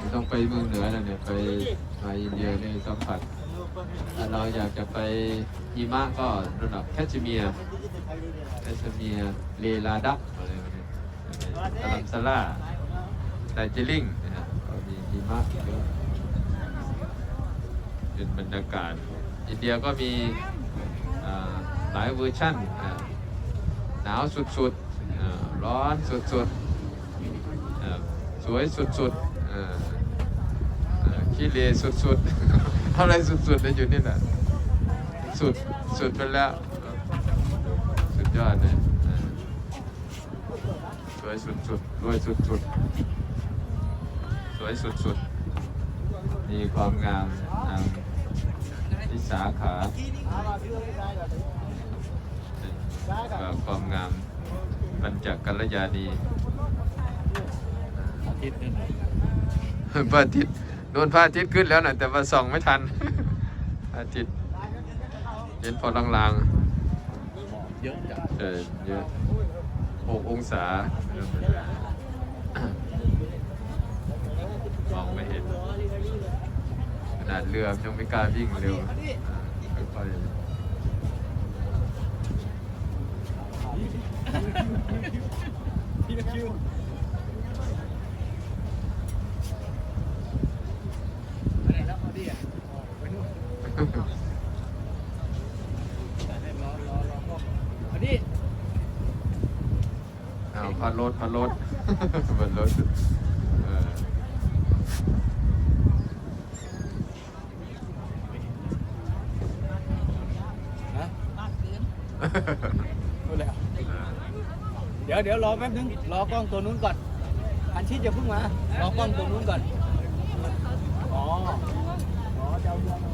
จะต้องไปเมืองเหนือแล้วเนี่ยไปมาอินเดียนี่สัมผัสถ้าเราอยากจะไปหิมะก็ระดับแคชเมียร์แคชเมียร์เลลาดักอะไรพวกนี้ตลัมซาร่าไดจิลิงนะฮะก็มีหิมะเยอะเป็นบรรยากาศ อินเดียก็มีหลายเวอร์ชั่นหนาวสุดๆร้อนสุดๆสวยสุดๆ ขี้เลสุดๆ อะไรสุดๆเลยอยู่นี่แหละสุดสุดไปแล้ว สุดยอดเลยสวยสุดๆรวยสุดๆ สวยสุดๆ มีความงามที่สาขาความงามบรรจกัลยาณีอาทิตย์นึง พระอาทิตย์โดนพระอาทิตย์ขึ้นแล้วนะแต่ว่าส่องไม่ทันพระอาทิตย์เห็นพอลางเยอะจังๆเออเยอะหกองศามองไม่เห็นขนาดเรือยังไม่กล้าวิ่งเร็วอ่าค่อยๆ พี่คิวไปไหนแล้วพอดีอะไปนู่นรอรอรอพ่อพอดี อ้าว พัดรถพัดรถพัดรถเออฮะดูแล้วเดี๋ยวเดี๋ยวรอแป๊บนึง รอกล้องตัวนู้นก่อน อันชิดจะเพิ่งมา รอกล้องตัวนู้นก่อน อ๋อ อ๋อจะเอา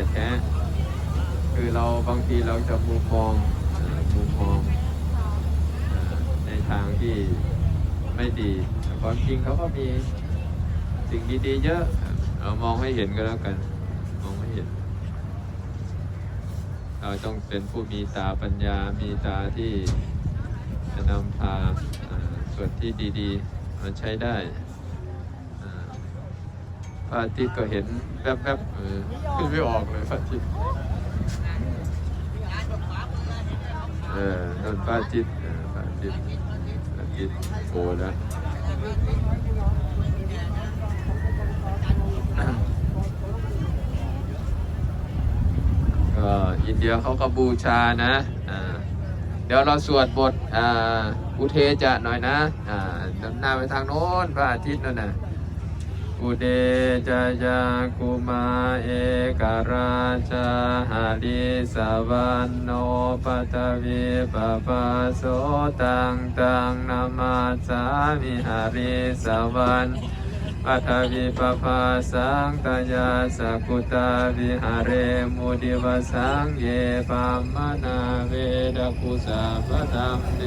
ยแท้ คือเราบางทีเราจะมุมมองมุมมองอในทางที่ไม่ดีแต่ความจริงเขาก็มีสิ่งดีๆเยอะเรามองให้เห็นก็แล้วกัน มองไม่เห็น เราต้องเป็นผู้มีตาปัญญา มีตาที่จะนำพาส่วนที่ดีๆมาใช้ได้ พระอาทิตย์ก็เห็นแวบๆเออขึ้นไม่ออกเลยพระอาทิตย์เออนพระอาทิตย์พระอาทิตย์พระอาทิตย์โผล่แล้วก็อินเดียเขาก็บูชานะเดี๋ยวเราสวดบทอุเทจะหน่อยนะอ่าดำหน้าไปทางโน้นพระอาทิตย์นั่นนะ อุเดจายากุมาเอกราชาหาริสวันโนปัตวิปปะโสตังตังนามาสามิหาริสวันปัทวิปปะสังตยาสกุตาวิหารเรมุดิวสังเยปัมมนาเวดกุสาปตัมเน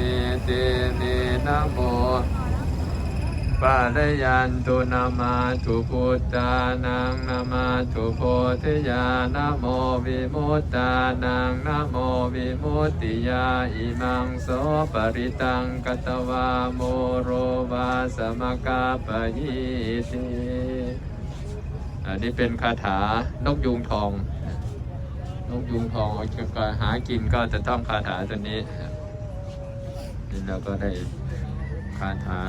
เตเนนโม ปาลยันตุนามาตุพุทธานังนามาตุโพธิญาณโมวิมุตตานังนะโมวิมุตติยาอิมังโสปริตังกตวาโมโรวาสมกาปยิติอันนี้เป็นคาถานกยูงทองนกยูงทองก็หากินก็จะต้องคาถาตัวนี้นี่เราก็ได้คาถา